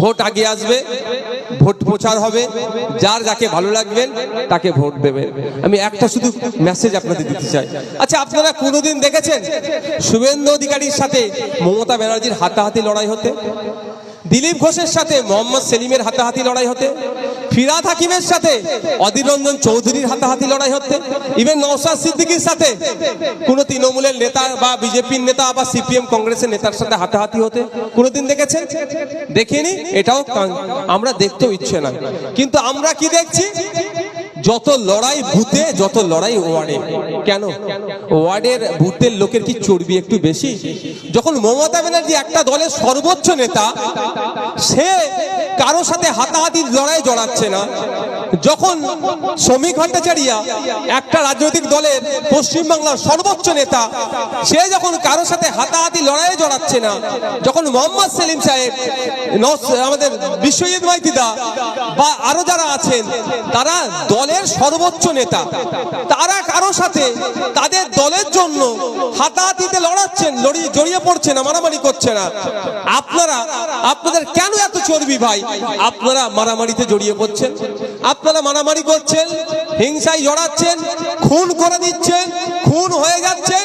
Vote আগে আসবে, vote প্রচার হবে, যার যাকে ভালো লাগবেন তাকে ভোট দেবে। আমি একটা শুধু মেসেজ আপনাদের দিতে চাই। আচ্ছা আপনারা কোনোদিন দেখেছেন শুভেন্দু অধিকারীর সাথে মমতা ব্যানার্জির হাতাহাতি লড়াই হতে? দিলীপ ঘোষের সাথে মোহাম্মদ সেলিমের হাতাহাতি লড়াই হতে? ফিরাদ হাকিমের সাথে, অধীর রঞ্জন চৌধুরীর হাতাহাতি লড়াই হতে ইভেন নওশাদ সিদ্দিকির সাথে, কোনো তৃণমূলের নেতা বা বিজেপির নেতা বা সিপিএম কংগ্রেসের নেতার সাথে হাতাহাতি হতে কোনোদিন দেখেছেন দেখিনি? এটাও আমরা দেখতেও ইচ্ছে না কিন্তু আমরা কি দেখছি? যত লড়াই ভূতে, যত লড়াই ওয়ার্ডে। কেন? ওয়ার্ডের ভূতের লোকের কি চর্বি একটু বেশি? যখন মমতা ব্যানার্জি একটা দলের সর্বোচ্চ নেতা, সে কারও সাথে হাতাহাতি লড়াই জড়াচ্ছে না। যখন শ্রমিক ভট্টাচারিয়া একটা রাজনৈতিক দলের পশ্চিমবাংলার সর্বোচ্চ নেতা, সে যখন কারও সাথে হাতাহাতি লড়াইয়ে জড়াচ্ছে না, যখন মোহাম্মদ সেলিম সাহেব আমাদের বিশ্বজিৎ মাইতিদা বা আরও যারা আছেন, তারা দলের সর্বোচ্চ নেতা। তারা কারও সাথে তাদের দলের জন্য হাতাহাতিতে লড়াচ্ছেন, লড়িয়ে জড়িয়ে পড়ছে না মারামারি করছে না। আপনারা, আপনাদের কেন চর্বি ভাই, আপনারা মারামারিতে জড়িয়ে পড়ছেন। আপনারা মারামারি করছেন, হিংসায় জড়াচ্ছেন, খুন করে দিচ্ছেন, খুন হয়ে যাচ্ছেন